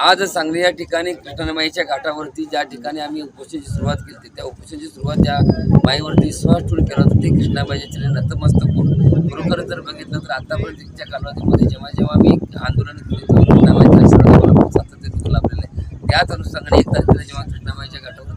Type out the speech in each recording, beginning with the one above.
आज सांगली या ठिकाणी कृष्णमाईच्या घाटावरती ज्या ठिकाणी आम्ही उपोषणाची सुरुवात केली होती, त्या उपोषणाची सुरुवात ज्या माईवरती विश्वास ठेवून केला होता ते कृष्णाबाईच्या चरणी नतमस्तक होऊन. खरोखर जर बघितलं तर आतापर्यंतच्या कालावधीमध्ये जेव्हा जेव्हा आम्ही आंदोलन केले तेव्हा कृष्णाबाईच्या आशीर्वादाला लाभलेलं आहे. त्याच अनुषंगाने एक तारखेला जेव्हा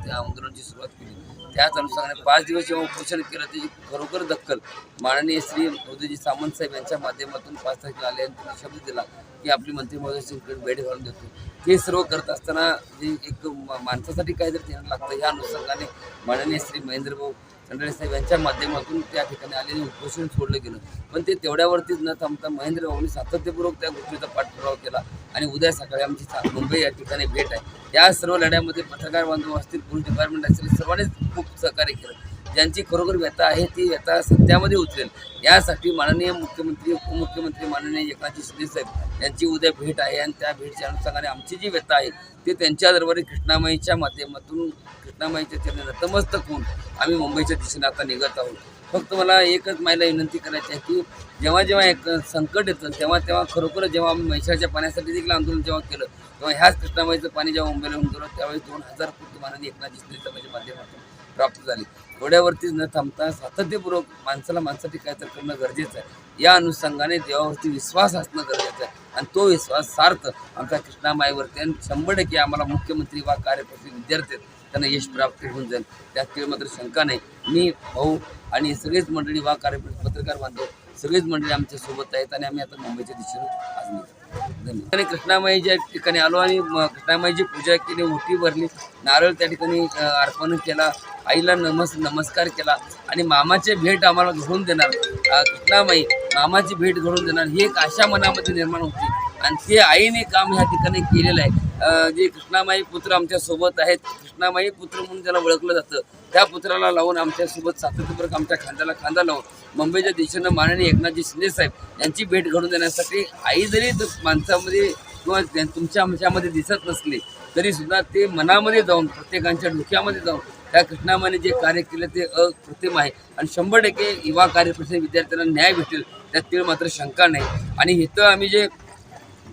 त्या आंदोलनाची सुरुवात केली. त्याच अनुषंगाने पाच दिवस जेव्हा उपोषण केलं त्याची खरोखर दखल माननीय श्री उदयजी सामंत साहेब यांच्या माध्यमातून पाच तारखेला आले आणि त्यांनी शब्द दिला की आपली मंत्रिमंडळाची भेट घालून देतो. हे सर्व करत असताना जे एक माणसासाठी काय जर ध्यान लागतं या अनुषंगाने माननीय श्री महेंद्रभाऊ चंद्रे साहेब यांच्या माध्यमातून त्या ठिकाणी आलेले उपोषण सोडलं गेलं. पण ते तेवढ्यावरतीच न थांबता महेंद्रभाऊनी सातत्यपूर्वक त्या गोष्टीचा पाठपुरावा केला. आणि उद्या सकाळी आमची मुंबई या ठिकाणी भेट आहे. या सर्व लढ्यामध्ये पत्रकार बांधव असतील पोलीस डिपार्टमेंट असतील सर्वांनीच खूप सहकार्य केलं. ज्यांची खरोखर व्यथा आहे ती व्यथा सत्यामध्ये उतरेल. यासाठी माननीय मुख्यमंत्री उपमुख्यमंत्री माननीय एकनाथजी शिंदे साहेब यांची उद्या भेट आहे. आणि त्या भेटच्या अनुषंगाने आमची जी व्यथा आहे ती त्यांच्या दरबारी कृष्णामाईच्या माध्यमातून कृष्णामाईच्या चरणी नतमस्तक होऊन आम्ही मुंबईच्या दिशेने आता निघत आहोत. फक्त मला एकच मायला विनंती करायची आहे की जेव्हा जेव्हा एक संकट येतं तेव्हा तेव्हा खरोखर जेव्हा आम्ही म्हैसाळच्या पाण्यासाठी देखील आंदोलन जेव्हा केलं तेव्हा ह्याच कृष्णामाईचं पाणी जेव्हा मुंबईला होऊन गेलो त्यावेळी दोन हजार कोटी माननीय एकनाथ शिंदे साहेबांच्या माध्यमातून प्राप्त झाली. थोड्यावरतीच न थांबता सातत्यपूर्वक माणसाला माणसासाठी काय तर करणं गरजेचं आहे. या अनुषंगाने देवावरती विश्वास असणं गरजेचं आहे. आणि तो विश्वास सार्थ आमच्या कृष्णामाईवरती आणि शंभर टक्के आम्हाला मुख्यमंत्री वा कार्यप्रती विद्यार्थी आहेत, त्यांना यश प्राप्त होऊन जाईल. त्यात केवळ मात्र शंका नाही. मी भाऊ आणि सगळेच मंडळी वा कार्यप्रती पत्रकार बांधव सगळेच मंडळी आमच्यासोबत आहेत आणि आम्ही आता मुंबईच्या दिशेने आज निघतो धन्यवाद. आणि कृष्णामाईच्या ठिकाणी आलो आणि कृष्णामाईची पूजा केली ओटी भरली नारळ त्या ठिकाणी अर्पण केला आईला नमस नमस्कार केला आणि मामाचे भेट आम्हाला घेऊन देणार. कृष्णामाई मामाची भेट घडून देणार. ही एक आशा मनामध्ये निर्माण होती. आणि ते आईने काम ह्या ठिकाणी केलेलं आहे. जे कृष्णामाई पुत्र आमच्यासोबत आहेत कृष्णामाई पुत्र म्हणून त्याला ओळखलं जातं त्या पुत्राला लावून आमच्यासोबत सातत्यपूर्वक आमच्या खांद्याला खांदा लावून मुंबईच्या दिशेनं माननीय एकनाथजी शिंदे साहेब यांची भेट घडून देण्यासाठी आई जरी माणसामध्ये किंवा तुमच्या आमच्यामध्ये दिसत नसली तरीसुद्धा ते मनामध्ये जाऊन प्रत्येकांच्या डोक्यामध्ये जाऊन त्या कृष्णामाने जे कार्य केलं ते अकृत्रिम आहे. आणि शंभर टक्के युवा कार्यप्रश्न विद्यार्थ्यांना न्याय भेटेल त्यात तीळ मात्र शंका नाही. आणि इथं आम्ही जे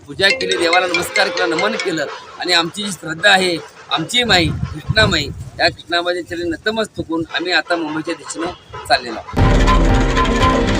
पूजा केली देवाला नमस्कार केला नमन केलं आणि आमची जी श्रद्धा आहे आमची माई कृष्णामाई त्या कृष्णामाईच्या चरणी नतमस्तक आम्ही आता मुंबईच्या दिशेनं चाललेलो